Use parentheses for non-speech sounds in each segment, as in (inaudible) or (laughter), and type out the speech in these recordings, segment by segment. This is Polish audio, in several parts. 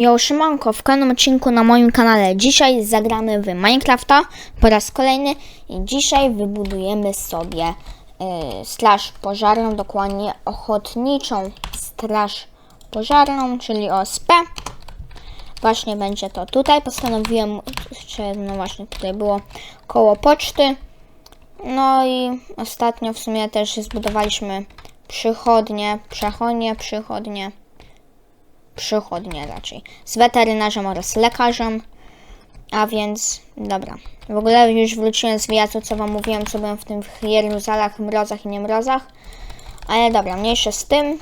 Yo, szymanko, w kolejnym odcinku na moim kanale. Dzisiaj zagramy w Minecrafta po raz kolejny i dzisiaj wybudujemy sobie y, straż pożarną, dokładnie ochotniczą straż pożarną, czyli OSP. Właśnie będzie to tutaj. Postanowiłem, jeszcze no właśnie tutaj było koło poczty. No i ostatnio w sumie też zbudowaliśmy przychodnie, przechodnie, przychodnie przychodnie raczej. Z weterynarzem oraz lekarzem. A więc, dobra. W ogóle już wróciłem z wyjazdu, co wam mówiłem, co byłem w tych Jeruzalach, mrozach i niemrozach. Ale dobra, mniejsze z tym.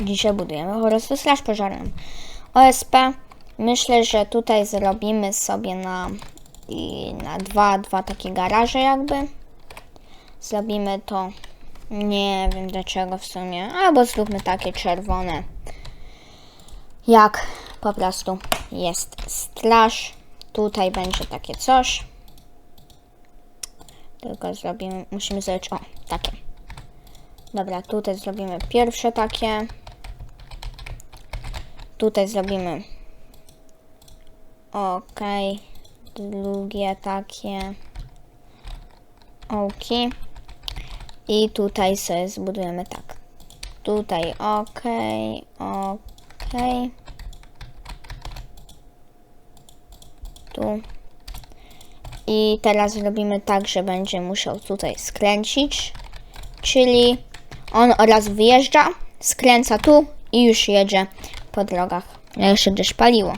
Dzisiaj budujemy po prostu straż pożarną. OSP. Myślę, że tutaj zrobimy sobie na, i na dwa, dwa takie garaże jakby. Zrobimy to, nie wiem dlaczego w sumie, albo zróbmy takie czerwone jak po prostu jest straż. Tutaj będzie takie coś. Tylko zrobimy, musimy zrobić, o, takie. Dobra, tutaj zrobimy pierwsze takie. Tutaj zrobimy, ok, drugie takie. Ok. I tutaj sobie zbudujemy tak. Tutaj ok, ok. Tu. I teraz zrobimy tak, że będzie musiał tutaj skręcić. Czyli on oraz wyjeżdża, skręca tu i już jedzie po drogach. Jak się gdzieś paliło.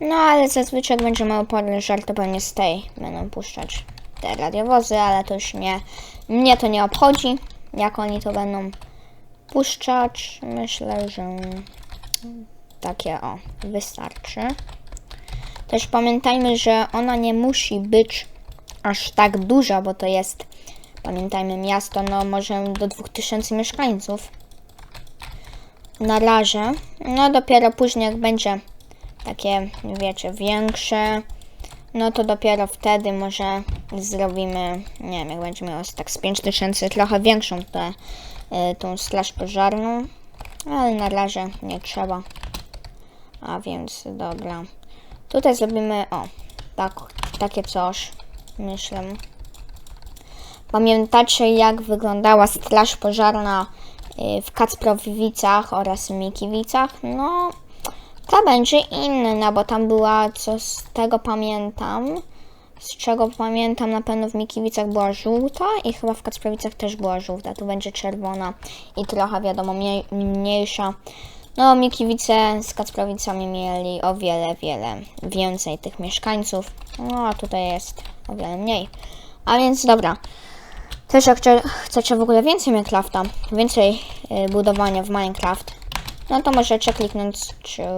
No ale zazwyczaj będzie mało podróż, to pewnie z tej będą puszczać te radiowozy, ale to już nie, mnie to nie obchodzi, jak oni to będą puszczać. Myślę, że takie o, wystarczy. Też pamiętajmy, że ona nie musi być aż tak duża, bo to jest, pamiętajmy, miasto, no może do 2000 mieszkańców. Na razie. No dopiero później, jak będzie takie, wiecie, większe, no to dopiero wtedy może zrobimy, nie wiem, jak będzie miało tak z 5000, trochę większą tę, y, tą straż pożarną, ale na razie nie trzeba. A więc dobra. Tutaj zrobimy, o, tak, takie coś, myślę. Pamiętacie, jak wyglądała straż pożarna y, w Kacprowicach oraz Mikiewicach? No, ta będzie inna, bo tam była, co z tego pamiętam, z czego pamiętam, na pewno w Mikiewicach była żółta i chyba w Kacprowicach też była żółta. Tu będzie czerwona i trochę, wiadomo, mniej, mniejsza. No, Mikiwice z Kacprowicami mieli o wiele, wiele więcej tych mieszkańców. No, a tutaj jest o wiele mniej. A więc dobra. Też jak chce- chcecie w ogóle więcej Minecrafta, więcej y, budowania w Minecraft, no to możecie kliknąć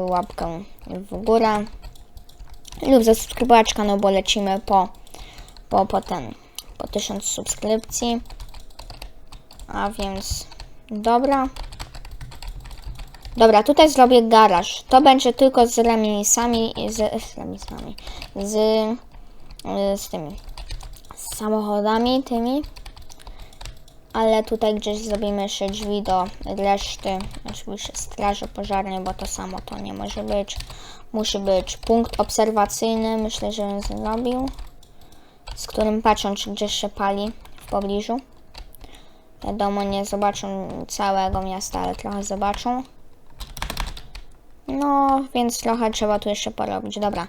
łapkę w górę lub zasubskrybować kanał, bo lecimy po, po, po ten, po 1000 subskrypcji. A więc dobra. Dobra, tutaj zrobię garaż. To będzie tylko z remisami, z, z remisami, z, y, z tymi z samochodami tymi. Ale tutaj gdzieś zrobimy jeszcze drzwi do reszty, oczywiście straży pożarnej, bo to samo to nie może być. Musi być punkt obserwacyjny, myślę, że bym zrobił, z którym patrzą, czy gdzieś się pali w pobliżu. Wiadomo, nie zobaczą całego miasta, ale trochę zobaczą. No, więc trochę trzeba tu jeszcze porobić. Dobra.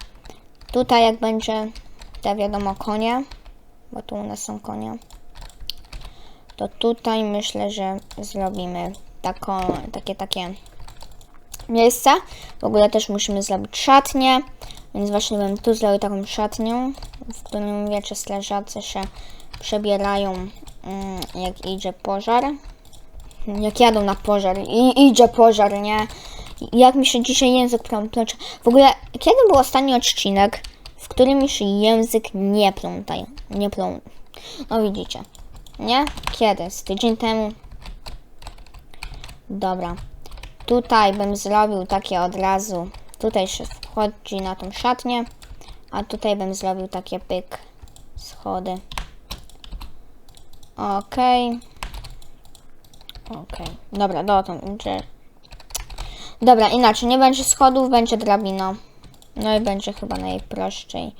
Tutaj jak będzie te wiadomo konie, bo tu u nas są konie, to tutaj myślę, że zrobimy taką, takie, takie miejsce. W ogóle też musimy zrobić szatnię, więc właśnie bym tu zrobił taką szatnię, w którym wiecie, strażacy się przebierają mm, jak idzie pożar. Jak jadą na pożar i idzie pożar, nie? Jak mi się dzisiaj język plącze. W ogóle, kiedy był ostatni odcinek, w którym mi się język nie plątaj, nie plą... No widzicie, nie? Kiedy? Z tydzień temu. Dobra. Tutaj bym zrobił takie od razu. Tutaj się wchodzi na tą szatnię, a tutaj bym zrobił takie pyk schody. Okej. Okej. Dobra, dotąd. Dobra, inaczej, nie będzie schodów, będzie drabina. No i będzie chyba najprościej,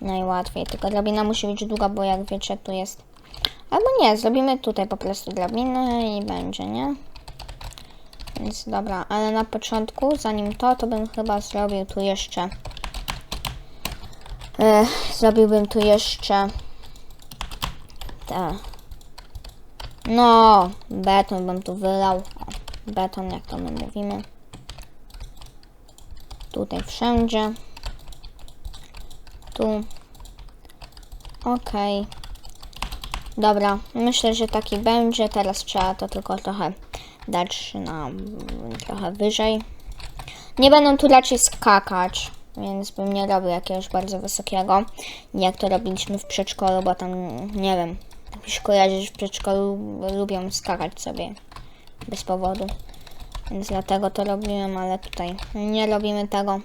najłatwiej. Tylko drabina musi być długa, bo jak wiecie, tu jest... Albo nie, zrobimy tutaj po prostu drabinę i będzie, nie? Więc dobra, ale na początku, zanim to, to bym chyba zrobił tu jeszcze... E, zrobiłbym tu jeszcze... Te... No, beton bym tu wylał. Beton, jak to my mówimy. Tutaj wszędzie. Tu. Okej. Dobra, myślę, że taki będzie. Teraz trzeba to tylko trochę dać na trochę wyżej. Nie będą tu raczej skakać, więc bym nie robił jakiegoś bardzo wysokiego. Jak to robiliśmy w przedszkolu, bo tam, nie wiem, mi się kojarzy, w przedszkolu lubią skakać sobie bez powodu. Więc dlatego to robiłem, ale tutaj nie robimy tego.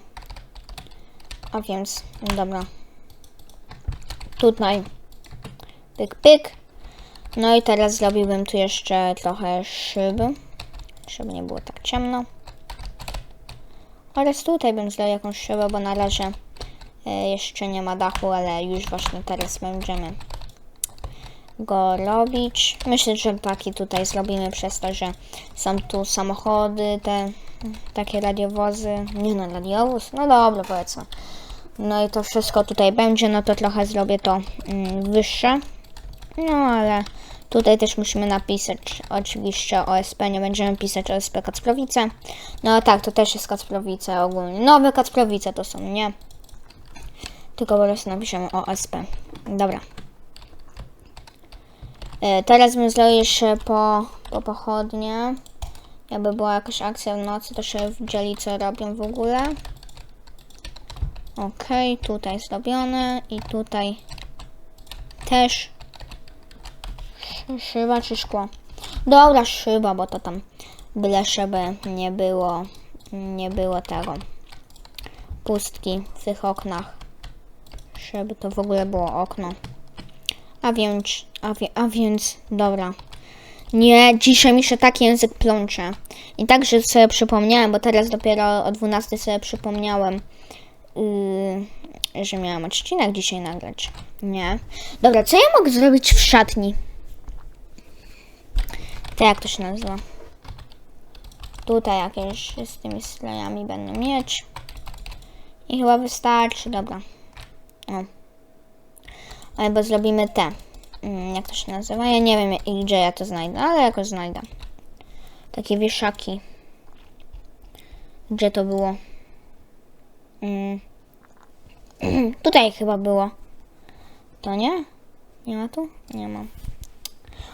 A więc, dobra. Tutaj. Pyk, pyk. No i teraz zrobiłbym tu jeszcze trochę szyby, żeby nie było tak ciemno. Oraz tutaj bym zrobił jakąś szybę, bo na razie e, jeszcze nie ma dachu, ale już właśnie teraz będziemy go robić. Myślę, że taki tutaj zrobimy przez to, że są tu samochody, te takie radiowozy. Nie no, radiowóz. No dobra, powiedzmy. No i to wszystko tutaj będzie, no to trochę zrobię to mm, wyższe. No ale tutaj też musimy napisać oczywiście OSP, nie będziemy pisać OSP Kacprowice. No tak, to też jest Kacprowice ogólnie. Nowe Kacprowice to są, nie? Tylko po prostu napiszemy OSP. Dobra. E, Teraz bym zrobił jeszcze po, po pochodnie. Jakby była jakaś akcja w nocy, to się wdzieli co robią w ogóle. Okej, tutaj zrobione i tutaj też szyba czy szkło. Dobra, szyba, bo to tam byle żeby nie było, nie było tego pustki w tych oknach. Żeby to w ogóle było okno. A więc, a, wie, a więc, dobra. Nie, dzisiaj mi się tak język plącze. I także sobie przypomniałem, bo teraz dopiero o 12 sobie przypomniałem, yy, że miałam odcinek dzisiaj nagrać. Nie. Dobra, co ja mogę zrobić w szatni? To jak to się nazywa? Tutaj jakieś z tymi slajami będą mieć. I chyba wystarczy, dobra. O. Albo zrobimy te. Mm, Jak to się nazywa? Ja nie wiem gdzie ja to znajdę, ale jakoś znajdę. Takie wieszaki. Gdzie to było? Mm. (clears throat) Tutaj chyba było. To nie? Nie ma tu? Nie ma.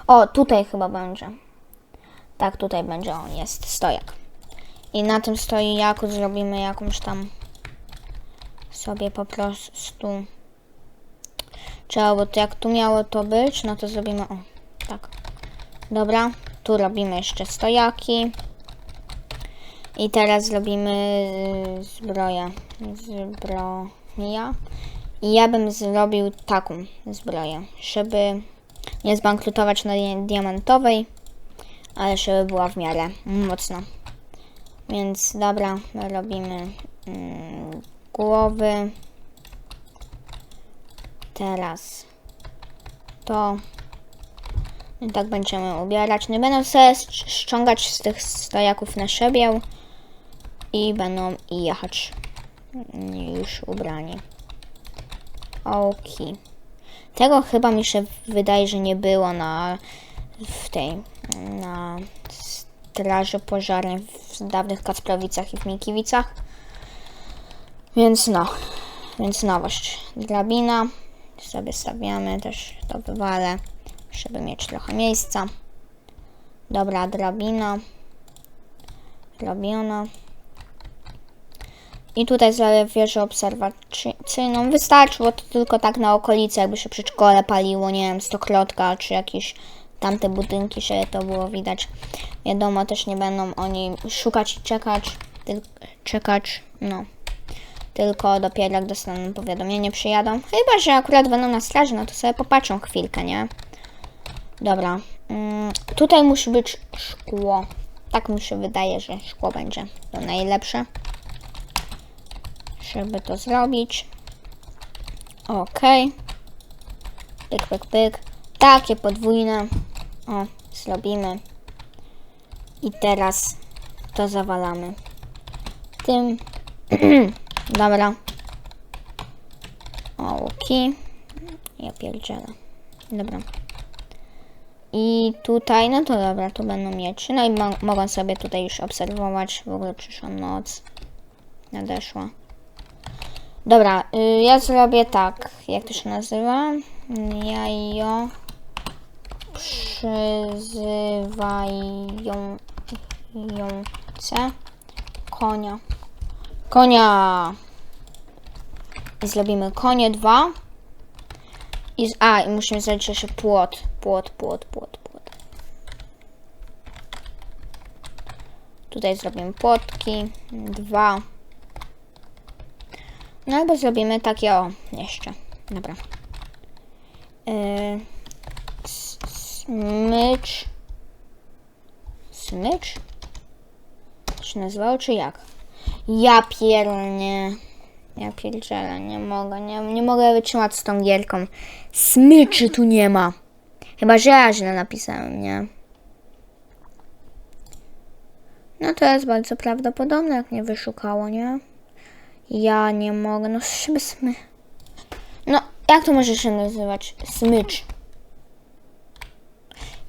O, tutaj chyba będzie. Tak, tutaj będzie. O, jest stojak. I na tym stojaku zrobimy jakąś tam sobie po prostu Trzeba, bo to jak tu miało to być, no to zrobimy, o, tak. Dobra, tu robimy jeszcze stojaki. I teraz zrobimy y, zbroję. Zbroja. I ja bym zrobił taką zbroję, żeby nie zbankrutować na di- diamentowej, ale żeby była w miarę mocna. Więc dobra, robimy mm, głowy. Teraz to i tak będziemy ubierać. Nie będą sobie ściągać z tych stojaków na szebieł i będą jechać już ubrani. Oki. Tego chyba mi się wydaje, że nie było na w tej na straży pożarnej w dawnych Kacprowicach i w Mikiewicach. Więc no, więc nowość. Drabina sobie stawiamy, też to wywalę, żeby mieć trochę miejsca. Dobra, drabina. Robiona. I tutaj zrobię wieżę obserwacyjną. Wystarczy, bo to tylko tak na okolicy, jakby się przy szkole paliło, nie wiem, stokrotka, czy jakieś tamte budynki, żeby to było widać. Wiadomo, też nie będą oni szukać i czekać, tylko czekać, no tylko dopiero jak dostaną powiadomienie przyjadą. Chyba, że akurat będą na straży, no to sobie popatrzą chwilkę, nie? Dobra. Mm, tutaj musi być szkło. Tak mi się wydaje, że szkło będzie to najlepsze. Żeby to zrobić. Ok. Pyk, pyk, pyk. Takie podwójne. O, zrobimy. I teraz to zawalamy. Tym. (clears throat) Dobra. Oki. Ja pierdzielę. Dobra. I tutaj, no to dobra, tu będą mieczy. No i mo mogą sobie tutaj już obserwować. W ogóle przyszła noc. Nadeszła. Dobra, y, ja zrobię tak. Jak to się nazywa? Jajo przyzywające konia. Konia! I zrobimy konie dwa. I a, i musimy zrobić jeszcze płot. Płot, płot, płot, płot. Tutaj zrobimy płotki. Dwa. No albo zrobimy takie o, jeszcze. Dobra. Yy, smycz. Smycz? Się nazywało, czy jak? Ja pierdolę. Ja pierdzielę, nie mogę, nie, nie mogę wytrzymać z tą gierką. Smyczy tu nie ma. Chyba, że ja źle napisałem, nie? No to jest bardzo prawdopodobne, jak mnie wyszukało, nie? Ja nie mogę, no żeby smy... No, jak to może się nazywać? Smycz.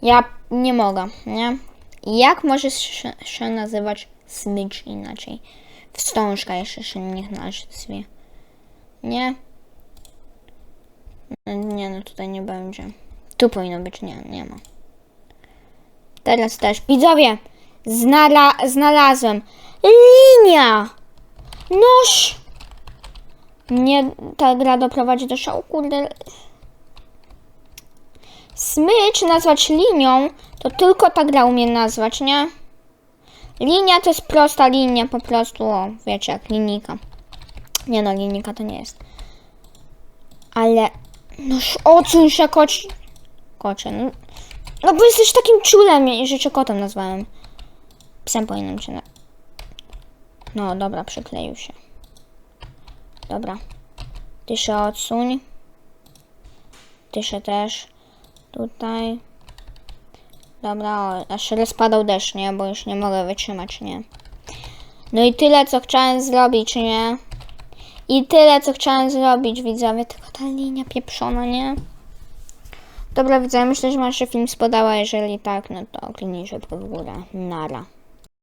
Ja nie mogę, nie? Jak może się, nazywać smycz inaczej? Wstążka jeszcze się niech nazwie. Nie? No, nie, no tutaj nie będzie. Tu powinno być, nie, nie ma. Teraz też. Widzowie! Znala znalazłem. Linia! Noż! Mnie ta gra doprowadzi do szału, kurde. Smycz nazwać linią, to tylko ta gra umie nazwać, nie? Linia to jest prosta linia, po prostu, o, wiecie, jak linijka. Nie no, linijka to nie jest. Ale, noż odsuń się, koć... Kocie, no. No bo jesteś takim czulem, że cię kotem nazwałem. Psem powinienem cię na... No, dobra, przykleił się. Dobra. Ty się odsuń. Ty się też. Tutaj. Dobra, o, aż rozpadał deszcz, nie? Bo już nie mogę wytrzymać, nie? No i tyle, co chciałem zrobić, nie? I tyle, co chciałem zrobić, widzowie. Tylko ta linia pieprzona, nie? Dobra, widzowie, myślę, że Wam się film spodobał. Jeżeli tak, no to kliknijcie w górę. Nara.